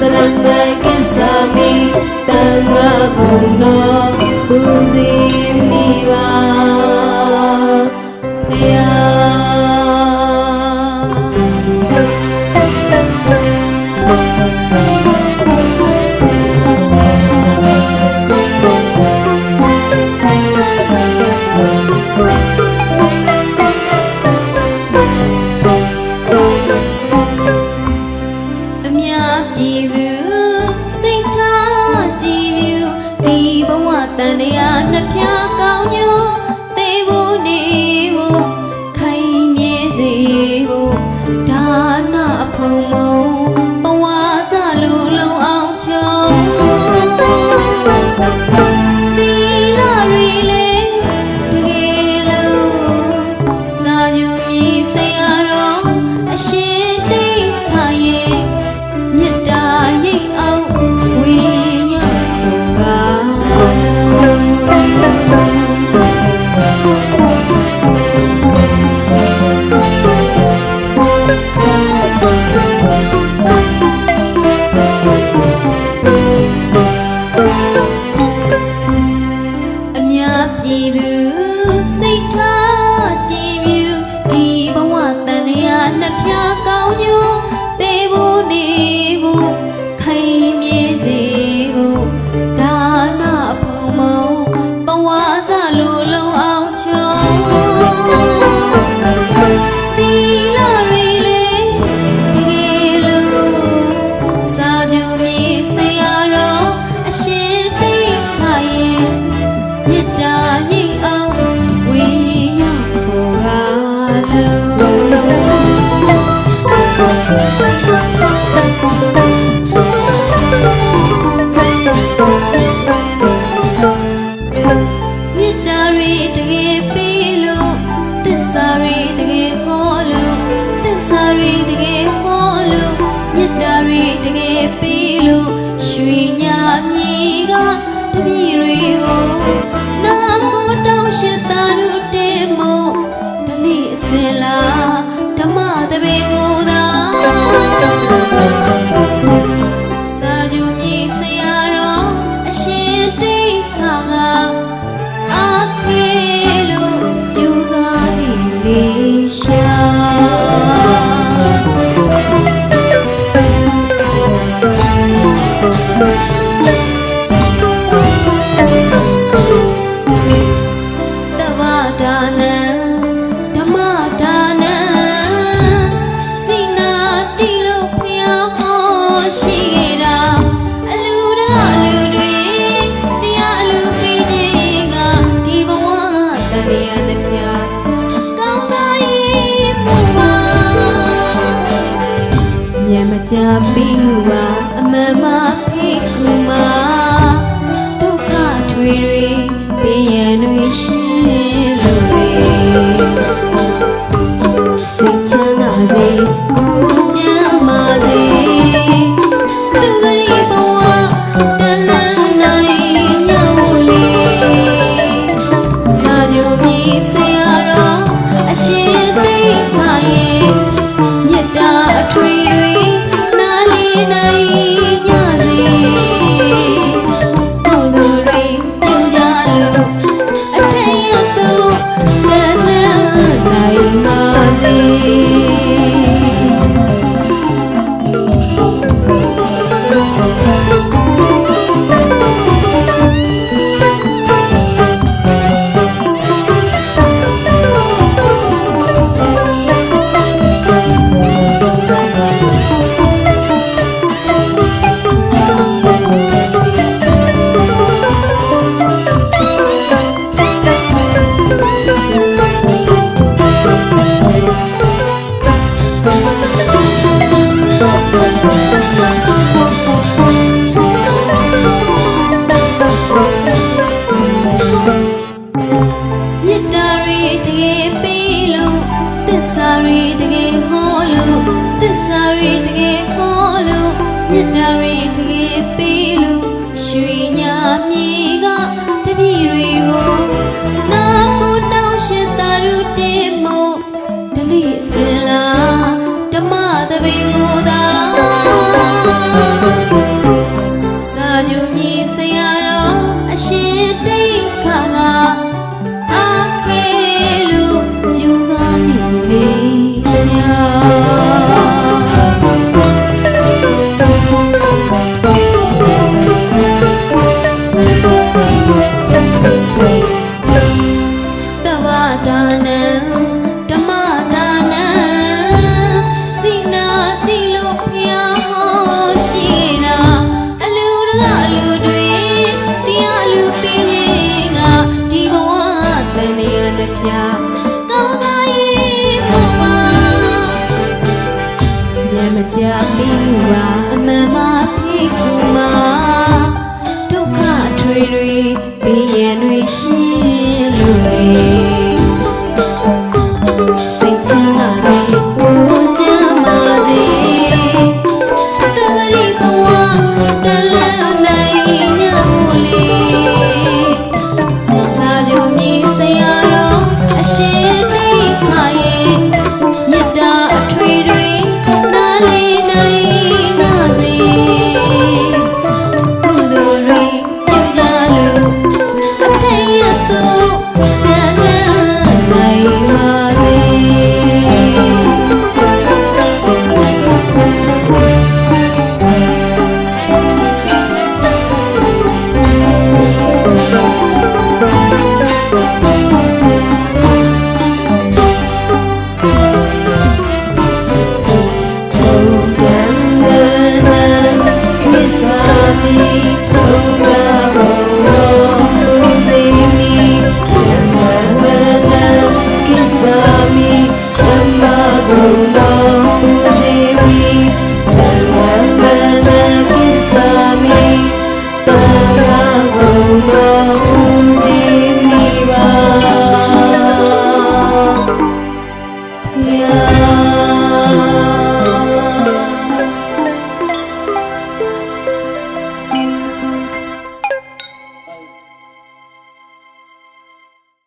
that I make တန်တရားနှစ်ဖြာကောင်းညိုသေးဖို့နေ neither. တာတွေတကယ် မျက်မချပေးမှုပါအမှန်မှဖိကူမှာဒုက္ခတွေတွေဘေးရန်တွေရှိ ဘေးရန်တွေရှိ